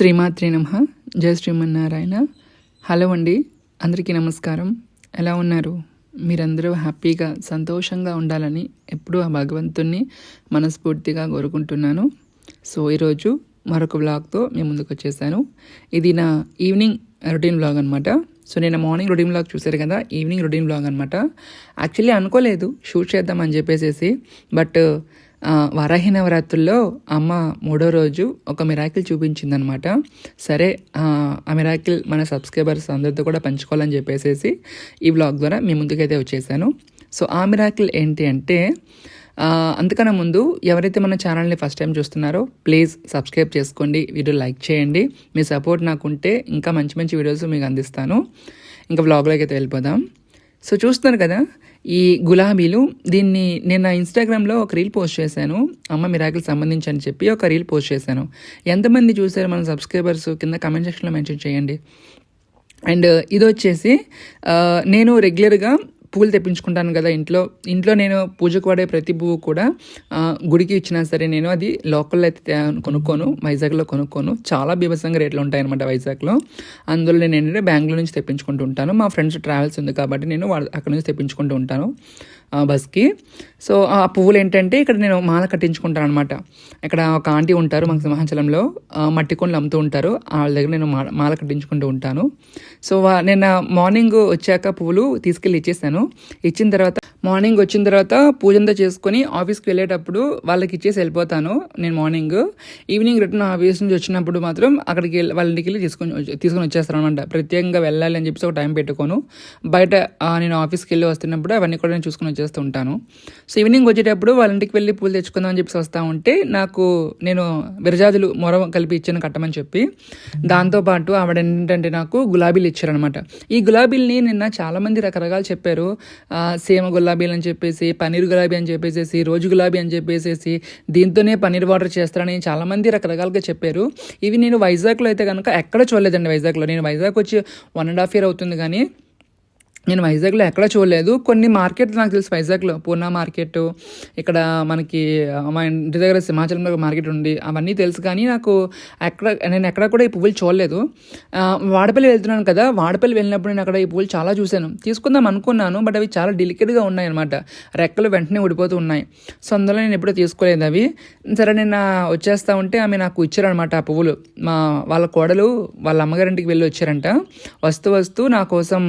శ్రీమాత్రి నమ. జయ శ్రీమన్నారాయణ. హలో అండి. అందరికీ నమస్కారం. ఎలా ఉన్నారు? మీరందరూ హ్యాపీగా సంతోషంగా ఉండాలని ఎప్పుడూ ఆ భగవంతుణ్ణి మనస్ఫూర్తిగా కోరుకుంటున్నాను. సో ఈరోజు మరొక వ్లాగ్తో మేము ముందుకు వచ్చేసాను. ఇది నా ఈవినింగ్ రొటీన్ వ్లాగ్ అనమాట సో నేను మార్నింగ్ రొటీన్ బ్లాగ్ చూశారు కదా? ఈవినింగ్ రొటీన్ బ్లాగ్ అనమాట యాక్చువల్లీ అనుకోలేదు షూట్ చేద్దామని చెప్పేసేసి బట్ వరాహి నవరాత్రుల్లో అమ్మ మూడో రోజు ఒక మిరాకిల్ చూపించిందనమాట. సరే ఆ, మిరాకిల్ మన సబ్స్క్రైబర్స్ అందరితో కూడా పంచుకోవాలని చెప్పేసేసి ఈ బ్లాగ్ ద్వారా మీ ముందుకైతే వచ్చేసాను. సో ఆ మిరాకిల్ ఏంటి అంటే అంతకన్నా ముందు ఎవరైతే మన ఛానల్ని ఫస్ట్ టైం చూస్తున్నారో ప్లీజ్ సబ్స్క్రైబ్ చేసుకోండి వీడియో లైక్ చేయండి. మీ సపోర్ట్ నాకు ఉంటే ఇంకా మంచి మంచి వీడియోస్ మీకు అందిస్తాను. ఇంకా బ్లాగ్లోకి అయితే వెళ్ళిపోదాం. సో చూస్తున్నారు కదా ఈ గులాబీలు దీన్ని నేను నా ఇన్స్టాగ్రామ్లో ఒక రీల్ పోస్ట్ చేశాను. అమ్మ మిరాకిల్ సంబంధించి అని చెప్పి ఒక రీల్ పోస్ట్ చేశాను. ఎంతమంది చూశారు మన సబ్స్క్రైబర్స్? కింద కమెంట్ సెక్షన్లో మెన్షన్ చేయండి. అండ్ ఇది వచ్చేసి నేను రెగ్యులర్గా పూలు తెప్పించుకుంటాను కదా ఇంట్లో. ఇంట్లో నేను పూజకు వాడే ప్రతి పువ్వు కూడా గుడికి ఇచ్చినా సరే నేను అది లోకల్లో అయితే కొనుక్కోను వైజాగ్లో కొనుక్కోను. చాలా బీభత్సంగా రేట్లు ఉంటాయి అనమాట వైజాగ్లో. అందులో నేను ఏంటంటే బెంగళూరు నుంచి తెప్పించుకుంటూ ఉంటాను. మా ఫ్రెండ్స్ ట్రావెల్స్ ఉంది కాబట్టి నేను వాళ్ళ అక్కడ నుంచి తెప్పించుకుంటూ ఉంటాను. బస్కి. సో ఆ పువ్వులు ఏంటంటే ఇక్కడ నేను మాల కట్టించుకుంటాను అనమాట ఇక్కడ ఒక ఆంటీ ఉంటారు మాకు సింహాచలంలో. మట్టి కొండలు అమ్ముతూ ఉంటారు. వాళ్ళ దగ్గర నేను మాల మాల కట్టించుకుంటూ ఉంటాను. సో నేను మార్నింగ్ వచ్చాక పువ్వులు తీసుకెళ్ళి ఇచ్చేసాను. ఇచ్చిన తర్వాత మార్నింగ్ వచ్చిన తర్వాత పూజంతా చేసుకొని ఆఫీస్కి వెళ్ళేటప్పుడు వాళ్ళకి ఇచ్చేసి వెళ్ళిపోతాను నేను మార్నింగ్. ఈవినింగ్ రిటర్న్ ఆఫీస్ నుంచి వచ్చినప్పుడు మాత్రం అక్కడికి వెళ్ళి వాళ్ళ ఇంటికి వెళ్ళి తీసుకొని తీసుకొని వచ్చేస్తాను అనమాట ప్రత్యేకంగా వెళ్ళాలి అని చెప్పేసి ఒక టైం పెట్టుకోను. బయట నేను ఆఫీస్కి వెళ్ళి వస్తున్నప్పుడు అవన్నీ కూడా నేను చూసుకొని చేస్తూ ఉంటాను సో ఈవినింగ్ వచ్చేటప్పుడు వాళ్ళ ఇంటికి వెళ్ళి పూలు తెచ్చుకుందాం అని చెప్పేసి వస్తూ ఉంటే నాకు నేను విరజాదులు మొర కలిపి ఇచ్చాను కట్టమని చెప్పి. దాంతోపాటు ఆవిడ ఏంటంటే నాకు గులాబీలు ఇచ్చారనమాట ఈ గులాబీల్ని నిన్న చాలామంది రకరకాలు చెప్పారు. సేమ గులాబీలు అని చెప్పేసి పన్నీర్ గులాబీ అని చెప్పేసి రోజు గులాబీ అని చెప్పేసి దీంతోనే పన్నీర్ వాటర్ చేస్తారని చాలామంది రకరకాలుగా చెప్పారు. ఇవి నేను వైజాగ్లో అయితే కనుక ఎక్కడ చూడలేదండి వైజాగ్లో. నేను వైజాగ్ వచ్చి వన్ అండ్ హాఫ్ ఇయర్ అవుతుంది కానీ నేను వైజాగ్లో ఎక్కడ చూడలేదు. కొన్ని మార్కెట్లు నాకు తెలుసు వైజాగ్లో. పూర్ణ మార్కెట్ ఇక్కడ మనకి మా ఇంటి దగ్గర సింహాచలంలో మార్కెట్ ఉంది. అవన్నీ తెలుసు కానీ నాకు ఎక్కడ నేను ఎక్కడ కూడా ఈ పువ్వులు చూడలేదు. వాడపల్లి వెళ్తున్నాను కదా. వాడపల్లి వెళ్ళినప్పుడు నేను అక్కడ ఈ పువ్వులు చాలా చూశాను. తీసుకుందాం అనుకున్నాను బట్ అవి చాలా డెలికేట్గా ఉన్నాయన్నమాట. రెక్కలు వెంటనే ఊడిపోతూ ఉన్నాయి. సో అందులో నేను ఎప్పుడూ తీసుకోలేదు అవి. సరే నేను వచ్చేస్తా ఉంటే ఆమె నాకు ఇచ్చారనమాట ఆ పువ్వులు. మా వాళ్ళ కోడలు వాళ్ళ అమ్మగారింటికి వెళ్ళి వచ్చారంట. వస్తూ వస్తూ నా కోసం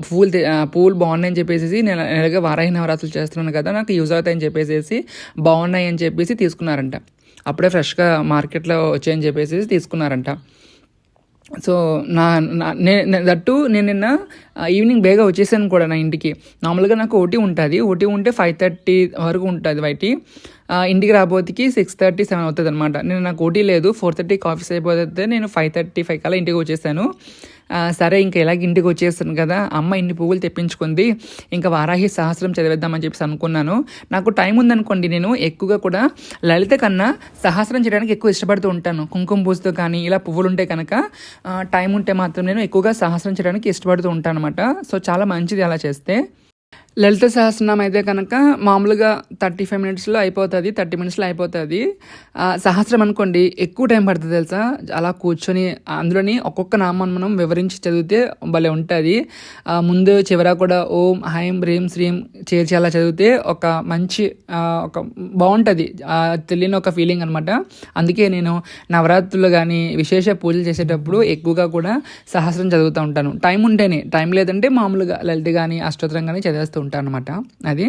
పూల్ పూలు బాగున్నాయని చెప్పేసి నేను నెలగా వారాహి నవరాత్రులు చేస్తున్నాను కదా నాకు యూజ్ అవుతాయని చెప్పేసి బాగున్నాయి అని చెప్పేసి తీసుకున్నారంట. అప్పుడే ఫ్రెష్గా మార్కెట్లో వచ్చాయని చెప్పేసి తీసుకున్నారంట. సో నా నా- నే- దట్టు నేను నిన్న ఈవినింగ్ బేగా వచ్చేసాను కూడా నా ఇంటికి. నార్మల్గా నాకు ఓటీ ఉంటుంది. ఓటీ ఉంటే ఫైవ్ థర్టీ వరకు ఉంటుంది బయటి ఆ, ఇంటికి రాబోతికి సిక్స్ థర్టీ సెవెన్ అవుతుంది అనమాట నేను నాకు ఓటీ లేదు. ఫోర్ థర్టీకి ఆఫీస్ అయిపోతే నేను ఫైవ్ థర్టీ ఫైవ్ కల్లా ఇంటికి వచ్చేసాను. సరే ఇంకా ఎలాగ ఇంటికి వచ్చేస్తాను కదా అమ్మ ఇన్ని పువ్వులు తెప్పించుకుంది ఇంకా వారాహి సహస్రం చదివేద్దామని చెప్పేసి అనుకున్నాను. నాకు టైం ఉందనుకోండి నేను ఎక్కువగా కూడా లలిత కన్నా సహస్రం చేయడానికి ఎక్కువ ఇష్టపడుతూ ఉంటాను. కుంకుమ పూజతో కానీ ఇలా పువ్వులు ఉంటే కనుక టైం ఉంటే మాత్రం నేను ఎక్కువగా సహస్రం చేయడానికి ఇష్టపడుతూ ఉంటాను అనమాట సో చాలా మంచిది అలా చేస్తే. లలిత సహస్రనామం అయితే కనుక మామూలుగా థర్టీ ఫైవ్ మినిట్స్లో అయిపోతుంది థర్టీ మినిట్స్లో అయిపోతుంది. ఆ, సహస్రం అనుకోండి ఎక్కువ టైం పడుతుంది తెలుసా? అలా కూర్చొని అందులోని ఒక్కొక్క నామాన్ని మనం వివరించి చదివితే భలే ఉంటుంది. ముందు చివర కూడా ఓం హైం హ్రీం శ్రీం చేర్చి అలా చదివితే ఒక మంచి ఒక బాగుంటుంది. తెలియని ఒక ఫీలింగ్ అనమాట అందుకే నేను నవరాత్రులు కానీ విశేష పూజలు చేసేటప్పుడు ఎక్కువగా కూడా సహస్రం చదువుతూ ఉంటాను. టైం ఉంటేనే టైం లేదంటే మామూలుగా లలిత కానీ అష్టోత్తరం కానీ చదివేస్తూ ఉంటాను అనమాట అది.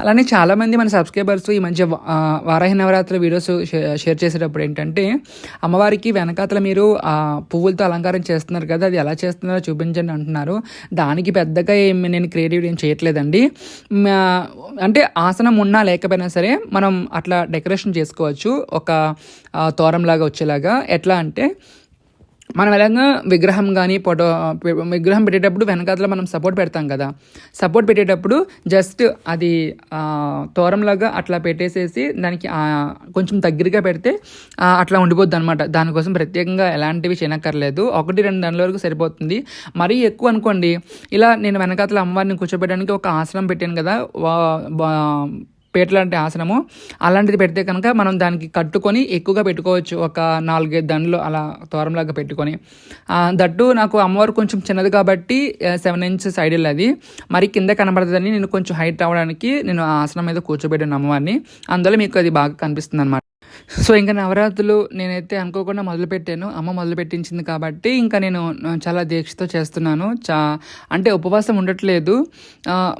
అలానే చాలామంది మన సబ్స్క్రైబర్స్ ఈ మధ్య వారాహి నవరాత్రి వీడియోస్ షేర్ చేసేటప్పుడు ఏంటంటే అమ్మవారికి వెనకాతల మీరు పువ్వులతో అలంకారం చేస్తున్నారు కదా అది ఎలా చేస్తున్నారో చూపించండి అంటున్నారు. దానికి పెద్దగా ఏం నేను క్రియేటివ్ ఏం చేయట్లేదండి. అంటే ఆసనం ఉన్నా లేకపోయినా సరే మనం అట్లా డెకరేషన్ చేసుకోవచ్చు. ఒక తోరంలాగా వచ్చేలాగా. ఎట్లా అంటే మనం ఎలాగా విగ్రహం కానీ ఫోటో విగ్రహం పెట్టేటప్పుడు వెనకాతల మనం సపోర్ట్ పెడతాం కదా. సపోర్ట్ పెట్టేటప్పుడు జస్ట్ అది తోరంలాగా అట్లా పెట్టేసేసి దానికి కొంచెం దగ్గరగా పెడితే అట్లా ఉండిపోద్ది అనమాట దానికోసం ప్రత్యేకంగా ఎలాంటివి చేయనక్కర్లేదు. ఒకటి రెండు నెలల వరకు సరిపోతుంది. మరీ ఎక్కువ అనుకోండి ఇలా నేను వెనకాతల అమ్మవారిని కూర్చోబెట్టడానికి ఒక ఆసనం పెట్టాను కదా వా- లాంటి ఆసనము. అలాంటిది పెడితే కనుక మనం దానికి కట్టుకొని ఎక్కువగా పెట్టుకోవచ్చు. ఒక నాలుగైదు దండలు అలా తోరంలాగా పెట్టుకొని. దట్టు నాకు అమ్మవారు కొంచెం చిన్నది కాబట్టి సెవెన్ ఇంచ్ సైడ్ అది. మరి కింద కనబడుతుందని నేను కొంచెం హైట్ అవ్వడానికి నేను ఆ ఆసనం మీద కూర్చోబెట్టాను అమ్మవారిని. అందులో మీకు అది బాగా కనిపిస్తుంది అనమాట సో ఇంకా నవరాత్రులు నేనైతే అనుకోకుండా మొదలుపెట్టాను. అమ్మ మొదలు పెట్టించింది కాబట్టి ఇంకా నేను చాలా దీక్షతో చేస్తున్నాను. చా అంటే ఉపవాసం ఉండట్లేదు.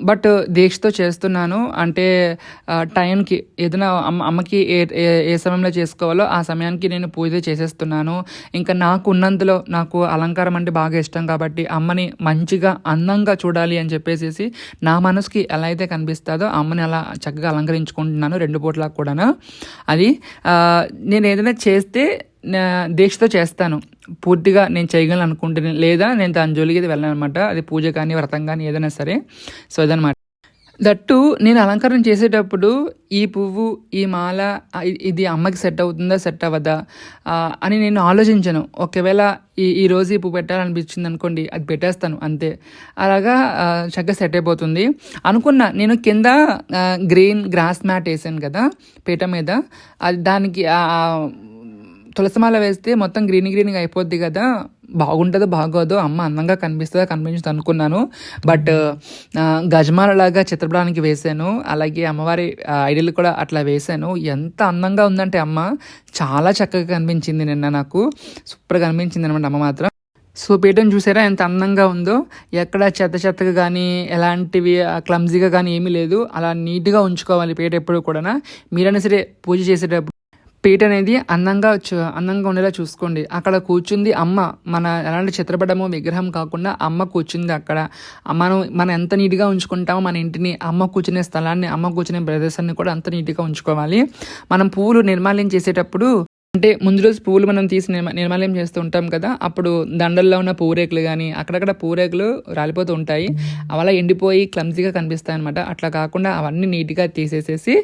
బట్ దీక్షతో చేస్తున్నాను. అంటే టైంకి ఏదైనా అమ్మ అమ్మకి ఏ ఏ- ఏ సమయంలో చేసుకోవాలో ఆ సమయానికి నేను పూజ చేసేస్తున్నాను. ఇంకా నాకు ఉన్నంతలో నాకు అలంకారం అంటే బాగా ఇష్టం కాబట్టి అమ్మని మంచిగా అందంగా చూడాలి అని చెప్పేసి నా మనసుకి ఎలా అయితే కనిపిస్తుందో అమ్మని అలా చక్కగా అలంకరించుకుంటున్నాను రెండు పూట్ల కూడా అది నేను ఏదైనా చేస్తే నా దీక్షతో చేస్తాను. పూర్తిగా నేను చేయగలను అనుకుంటున్నాను లేదా నేను దాని జోలికి వెళ్ళను అనమాట అది పూజ కానీ వ్రతం కానీ ఏదైనా సరే. సో ఇదనమాట దట్టు నేను అలంకరణ చేసేటప్పుడు ఈ పువ్వు ఈ మాల ఇది అమ్మకి సెట్ అవుతుందా సెట్ అవ్వదా అని నేను ఆలోచించను. ఒకవేళ ఈ ఈ రోజు ఈ పువ్వు పెట్టాలనిపించింది అనుకోండి అది పెట్టేస్తాను అంతే. అలాగా చక్కగా సెట్ అయిపోతుంది. అనుకున్నా నేను కింద గ్రీన్ గ్రాస్ మ్యాట్ వేసాను కదా పీట మీద. అది దానికి తులసిమాల వేస్తే మొత్తం గ్రీన్ గ్రీన్గా అయిపోద్ది కదా. బాగుంటుందో బాగోదో అమ్మ అందంగా కనిపిస్తుందో కనిపించదు అనుకున్నాను. బట్ గజమాలలాగా గజమాల లాగా చిత్రపటానికి వేశాను. అలాగే అమ్మవారి ఐడియల్ కూడా అట్లా వేశాను. ఎంత అందంగా ఉందంటే అమ్మ చాలా చక్కగా కనిపించింది నిన్న నాకు. సూపర్గా కనిపించింది అనమాట అమ్మ మాత్రం. సో పీఠం చూసారా ఎంత అందంగా ఉందో? ఎక్కడ చెత్త చెత్తగా కానీ ఎలాంటివి క్లమ్జీగా కానీ ఏమీ లేదు. అలా నీట్గా ఉంచుకోవాలి పీట ఎప్పుడు కూడా మీరైనా సరే పూజ చేసేటప్పుడు పీట అనేది అందంగా అందంగా ఉండేలా చూసుకోండి. అక్కడ కూర్చుంది అమ్మ. మన ఎలాంటి చిత్రపటము విగ్రహం కాకుండా అమ్మ కూర్చుంది అక్కడ. మనం మనం ఎంత నీట్గా ఉంచుకుంటామో మన ఇంటిని అమ్మ కూర్చునే స్థలాన్ని అమ్మ కూర్చునే ప్రదేశాన్ని కూడా అంత నీట్గా ఉంచుకోవాలి. మనం పువ్వులు నిర్మాల్యం చేసేటప్పుడు అంటే ముందు రోజు పువ్వులు మనం తీసి నిర్మ- నిర్మాల్యం చేస్తూ ఉంటాం కదా అప్పుడు దండల్లో ఉన్న పూరేకులు కానీ అక్కడక్కడ పూరేకులు రాలిపోతూ ఉంటాయి. అలా ఎండిపోయి క్లమ్జీగా కనిపిస్తాయి అనమాట అట్లా కాకుండా అవన్నీ నీట్గా తీసేసేసి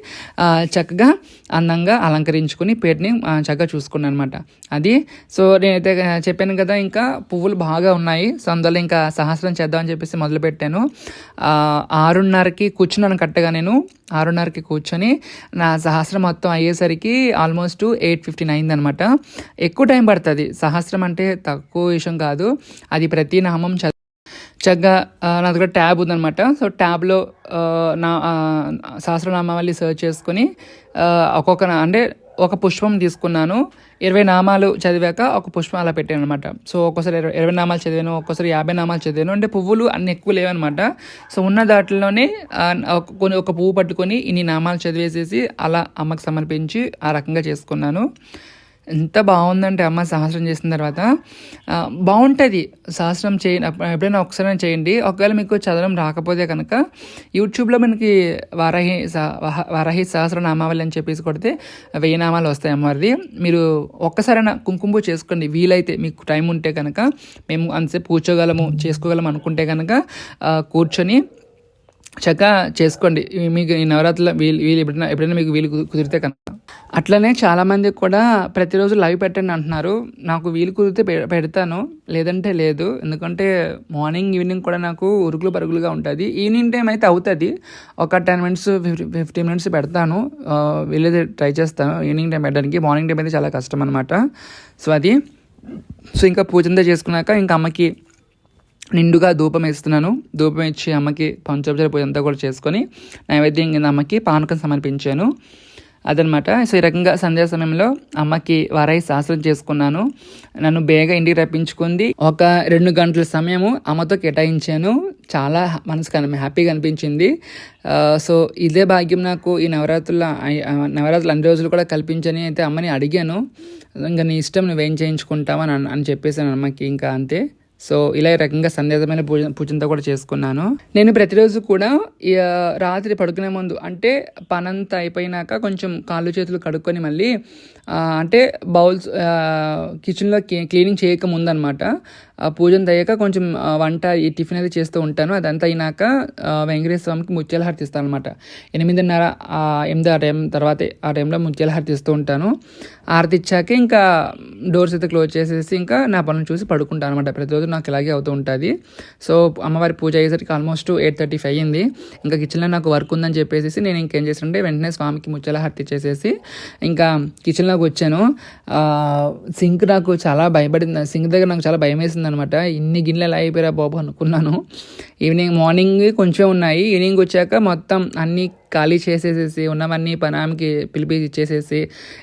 చక్కగా అందంగా అలంకరించుకుని పేరుని చక్కగా చూసుకున్నాను అనమాట అది సో నేనైతే చెప్పాను కదా ఇంకా పువ్వులు బాగా ఉన్నాయి. సో అందువల్ల ఇంకా సహస్రం చేద్దామని చెప్పేసి మొదలుపెట్టాను. ఆరున్నరకి కూర్చున్నాను కరెక్ట్గా నేను. ఆరున్నరకి కూర్చొని నా సహస్రం మొత్తం అయ్యేసరికి ఆల్మోస్ట్ ఎయిట్ ఫిఫ్టీన్ అయిందనమాట ఎక్కువ టైం పడుతుంది. సహస్రం అంటే తక్కువ విషయం కాదు. అది ప్రతి నామం చ చక్కగా నా దగ్గర ట్యాబ్ ఉందనమాట సో ట్యాబ్లో నా ఆ, సహస్రనామావళి సర్చ్ చేసుకొని ఒక్కొక్క అంటే ఒక పుష్పం తీసుకున్నాను. ఇరవై నామాలు చదివాక ఒక పుష్పం అలా పెట్టాను అనమాట సో ఒక్కోసారి ఇరవై ఇరవై నామాలు చదివాను ఒక్కోసారి యాభై నామాలు చదివాను. అంటే పువ్వులు అన్ని ఎక్కువ లేవన్నమాట సో ఉన్న దాంట్లోనే ఒక కొన్ని ఒక పువ్వు పట్టుకొని ఇన్ని నామాలు చదివేసేసి అలా అమ్మకి సమర్పించి ఆ రకంగా చేసుకున్నాను. ఎంత బాగుందంటే అమ్మ సహస్రం చేసిన తర్వాత బాగుంటుంది. సహస్రం చేయండి ఎప్పుడైనా ఒకసారి చేయండి. ఒకవేళ మీకు చదవడం రాకపోతే కనుక యూట్యూబ్లో మనకి వారాహి స- వహ- వారాహి సహస్ర నామావళి అని చెప్పేసి కొడితే వెయ్యి నామాలు వస్తాయి అమ్మవారిది. మీరు ఒక్కసారైనా కుంకుమ పూజ చేసుకోండి. వీలైతే మీకు టైం ఉంటే కనుక మేము అంతసేపు కూర్చోగలము చేసుకోగలము అనుకుంటే కనుక కూర్చొని చక్కగా చేసుకోండి. మీకు ఈ నవరాత్రులు వీలు వీలు ఎప్పుడైనా ఎప్పుడైనా మీకు వీలు కుదిరితే కనుక. అట్లనే చాలామంది కూడా ప్రతిరోజు లైవ్ పెట్టండి అంటున్నారు. నాకు వీలు కుదిరితే పె- పెడతాను. లేదంటే లేదు. ఎందుకంటే మార్నింగ్ ఈవినింగ్ కూడా నాకు ఉరుకులు పరుగులుగా ఉంటుంది. ఈవినింగ్ టైం అయితే అవుతుంది. ఒక ten minutes fifty fifteen minutes పెడతాను. వెళ్ళేది ట్రై చేస్తాను. ఈవినింగ్ టైం పెట్టడానికి. మార్నింగ్ టైం అయితే చాలా కష్టం అనమాట సో అది. సో ఇంకా పూజంతా చేసుకున్నాక ఇంకా అమ్మకి నిండుగా ధూపం వేస్తున్నాను. ధూపం ఇచ్చి అమ్మకి పంచోపచార పూజ అంతా కూడా చేసుకొని నైవేద్యం కింద అమ్మకి పానకం సమర్పించాను. అదనమాట. సో ఈ రకంగా సంధ్యా సమయంలో అమ్మకి వారాయి శాస్త్రం చేసుకున్నాను. నన్ను బేగా ఇంటికి రప్పించుకుంది. ఒక రెండు గంటల సమయము అమ్మతో కేటాయించాను. చాలా మనసు కన హ్యాపీగా అనిపించింది. సో ఇదే భాగ్యం నాకు ఈ నవరాత్రుల నవరాత్రులు అన్ని రోజులు కూడా కల్పించని అయితే అమ్మని అడిగాను. ఇంకా నీ ఇష్టం నువ్వేం చేయించుకుంటావని అని అని చెప్పేసాను అమ్మకి ఇంకా అంతే. సో ఇలా ఈ రకంగా సందేహమైన పూజ పూజంతా కూడా చేసుకున్నాను. నేను ప్రతిరోజు కూడా రాత్రి పడుకునే ముందు అంటే పనంతా అయిపోయినాక కొంచెం కాళ్ళు చేతులు కడుక్కొని మళ్ళీ అంటే బౌల్స్ కిచెన్లో క్లీనింగ్ చేయక ముందనమాట. ఆ పూజను అయ్యాక కొంచెం వంట ఈ టిఫిన్ అయితే చేస్తూ ఉంటాను. అదంతా అయినాక వెంకటేశ్వర స్వామికి ముత్యాల హారతి ఇస్తాను అనమాట ఎనిమిదిన్నర ఎనిమిది ఆ టైం తర్వాత ఆ టైంలో ముత్యాల హారతి ఇస్తూ ఉంటాను. హారతి ఇచ్చాక ఇంకా డోర్స్ అయితే క్లోజ్ చేసేసి ఇంకా నా పనులు చూసి పడుకుంటాను అనమాట ప్రతిరోజు నాకు ఇలాగే అవుతూ ఉంటుంది. సో అమ్మవారి పూజ అయ్యేసరికి ఆల్మోస్ట్ ఎయిట్ థర్టీ ఫైవ్ అయింది. ఇంకా కిచెన్లో నాకు వర్క్ ఉందని చెప్పేసి నేను ఇంకేం చేసానంటే వెంటనే స్వామికి ముత్యాల హారతి చేసేసి ఇంకా కిచెన్లోకి వచ్చాను సింక్ నాకు చాలా భయపడింది. సింక్ దగ్గర నాకు చాలా భయం వేసింది అనమాట ఇన్ని గిన్నెలు ఎలా అయిపోయారా బాబు అనుకున్నాను. ఈవినింగ్ మార్నింగ్ కొంచెం ఉన్నాయి. ఈవినింగ్ వచ్చాక మొత్తం అన్నీ ఖాళీ చేసేసేసి ఉన్నవన్నీ పనామికి పిలిపి ఇచ్చేసేసి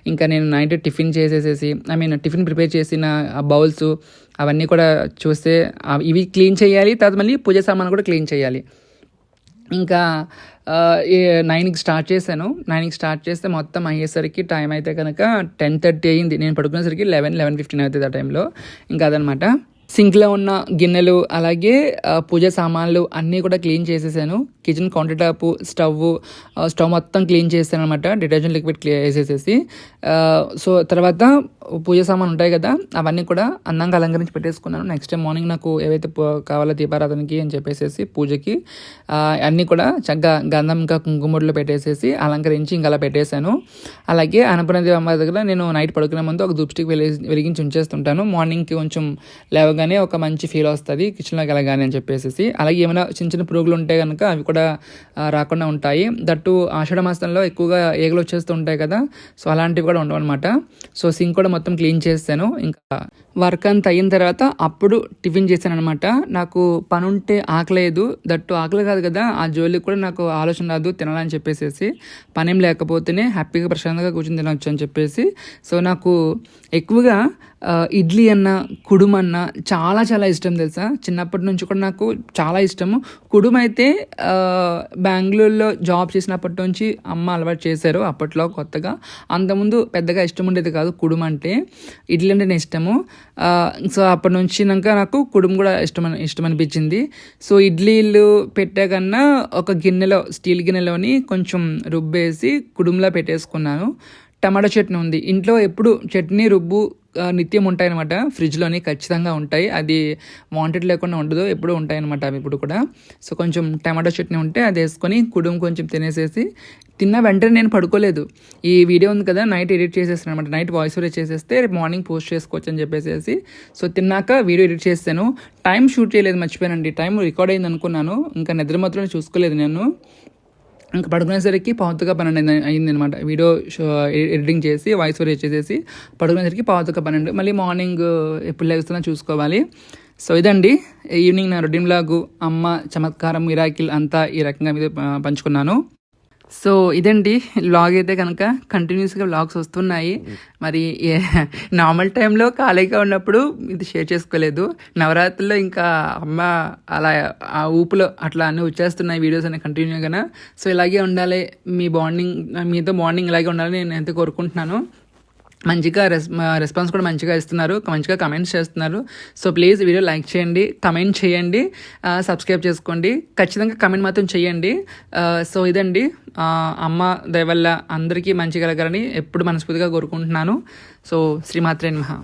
ఇంకా నేను నైట్ టిఫిన్ చేసేసేసి ఐ మీన్ టిఫిన్ ప్రిపేర్ చేసిన ఆ బౌల్స్ అవన్నీ కూడా చూస్తే ఇవి క్లీన్ చేయాలి తర్వాత మళ్ళీ పూజ సామాన్ కూడా క్లీన్ చేయాలి. ఇంకా నైన్కి స్టార్ట్ చేశాను. నైన్కి స్టార్ట్ చేస్తే మొత్తం అయ్యేసరికి టైం అయితే కనుక టెన్ థర్టీ అయ్యింది. నేను పడుకునేసరికి లెవెన్ లెవెన్ ఫిఫ్టీన్ అవుతుంది ఆ టైంలో. ఇంకా అదనమాట. సింక్లో ఉన్న గిన్నెలు అలాగే పూజ సామాన్లు అన్నీ కూడా క్లీన్ చేసేసాను. Kitchen counter top stove stove మొత్తం క్లీన్ చేశాను అనమాట డిటర్జెంట్ లిక్విడ్ క్లియర్ వేసేసేసి సో తర్వాత పూజ సామాన్ ఉంటాయి కదా అవన్నీ కూడా అందంగా అలంకరించి పెట్టేసుకున్నాను. నెక్స్ట్ డే మార్నింగ్ నాకు ఏవైతే పూ- కావాలో దీపారాధనకి అని చెప్పేసేసి పూజకి అన్నీ కూడా చక్కగా గంధం ఇంకా కుంకుమడిలో పెట్టేసేసి అలంకరించి ఇంకా అలా పెట్టేశాను. అలాగే అన్నపూర్ణదేవి అమ్మ దగ్గర నేను నైట్ పడుకునే ముందు ఒక ధూప్ స్టిక్ వెలిగి వెలిగించి ఉంచేస్తుంటాను. మార్నింగ్కి కొంచెం లేవగానే ఒక మంచి ఫీల్ వస్తుంది. కిచెన్లోకి వెళ్ళగానే అని చెప్పేసి అలాగే ఏమైనా చిన్న చిన్న పురుగులు ఉంటే కనుక అవి కూడా కూడా రాకుండా ఉంటాయి. దట్టు ఆషాఢ మాసంలో ఎక్కువగా ఏగలు వచ్చేస్తూ ఉంటాయి కదా. సో అలాంటివి కూడా ఉండవు అనమాట సో సింక్ కూడా మొత్తం క్లీన్ చేస్తాను. ఇంకా వర్క్ అంతా అయిన తర్వాత అప్పుడు టిఫిన్ చేశాను అనమాట నాకు పని ఉంటే ఆకలేదు దట్టు ఆకలి కాదు కదా ఆ జోలికి కూడా నాకు ఆలోచన రాదు తినాలని చెప్పేసి పనేం లేకపోతేనే హ్యాపీగా ప్రశాంతంగా కూర్చొని తినొచ్చు అని చెప్పేసి. సో నాకు ఎక్కువగా ఇడ్లీ అన్న కుడుమ అన్న చాలా చాలా ఇష్టం తెలుసా. చిన్నప్పటి నుంచి కూడా నాకు చాలా ఇష్టము కుడుమ అయితే బెంగళూరులో జాబ్ చేసినప్పటి నుంచి అమ్మ అలవాటు చేశారు అప్పట్లో కొత్తగా. అంతకుముందు పెద్దగా ఇష్టం ఉండేది కాదు కుడుమ అంటే. ఇడ్లీ అంటే నేను ఇష్టము. సో అప్పటి నుంచినాక నాకు కుడుము కూడా ఇష్టం ఇష్టం అనిపించింది సో ఇడ్లీలు పెట్టాకన్నా ఒక గిన్నెలో స్టీల్ గిన్నెలోని కొంచెం రుబ్బేసి కుడుములా పెట్టేసుకున్నాను. టమాటో చట్నీ ఉంది. ఇంట్లో ఎప్పుడు చట్నీ రుబ్బు నిత్యం ఉంటాయన్నమాట. ఫ్రిడ్జ్లోని ఖచ్చితంగా ఉంటాయి. అది వాంటెడ్ లేకుండా ఉండదు. ఎప్పుడూ ఉంటాయన్నమాట అవి ఇప్పుడు కూడా. సో కొంచెం టమాటో చట్నీ ఉంటే అది వేసుకొని కుడుము కొంచెం తినేసేసి తిన్న వెంటనే నేను పడుకోలేదు. ఈ వీడియో ఉంది కదా నైట్ ఎడిట్ చేసేస్తాను అనమాట నైట్ వాయిస్ ఓవర్ చేసేస్తే రేపు మార్నింగ్ పోస్ట్ చేసుకోవచ్చు అని చెప్పేసి సో తిన్నాక వీడియో ఎడిట్ చేస్తాను. టైం షూట్ చేయలేదు మర్చిపోయానండి. టైం రికార్డ్ అయింది అనుకున్నాను. ఇంకా నిద్ర మాత్రం చూసుకోలేదు నేను. ఇంకా పడుకునేసరికి పావుతుగా పన్నెండు అయింది- అయింది అనమాట వీడియో షో ఎడిటింగ్ చేసి వాయిస్ ఓవర్ చేసేసి పడుకునేసరికి పావుతుగా పన్నెండు. మళ్ళీ మార్నింగ్ ఎప్పుడు లేస్తున్నా చూసుకోవాలి. సో ఇదండి. ఈవినింగ్ నా రొటీన్ లాగు అమ్మ చమత్కారం మిరాకిల్ అంతా ఈ రకంగా మీద పంచుకున్నాను. సో ఇదండి వ్లాగ్ అయితే కనుక కంటిన్యూస్గా వ్లాగ్స్ వస్తున్నాయి. మరి నార్మల్ టైంలో ఖాళీగా ఉన్నప్పుడు ఇది షేర్ చేసుకోలేదు. నవరాత్రిలో ఇంకా అమ్మ అలా ఆ ఊపులో అట్లా అన్నీ వచ్చేస్తున్నాయి వీడియోస్ అనే కంటిన్యూగా సో ఇలాగే ఉండాలి మీ బాండింగ్ మీతో బాండింగ్ ఇలాగే ఉండాలని నేను ఎంత కోరుకుంటున్నాను. మంచిగా రెస్ రెస్పాన్స్ కూడా మంచిగా ఇస్తున్నారు. మంచిగా కమెంట్స్ చేస్తున్నారు. సో ప్లీజ్ వీడియో లైక్ చేయండి కమెంట్ చేయండి సబ్స్క్రైబ్ చేసుకోండి. ఖచ్చితంగా కమెంట్ మాత్రం చేయండి. సో ఇదండి. అమ్మ దయవల్ల అందరికీ మంచి కలగాలని ఎప్పుడు మనస్ఫూర్తిగా కోరుకుంటున్నాను. సో శ్రీమాత్రేన్ మహా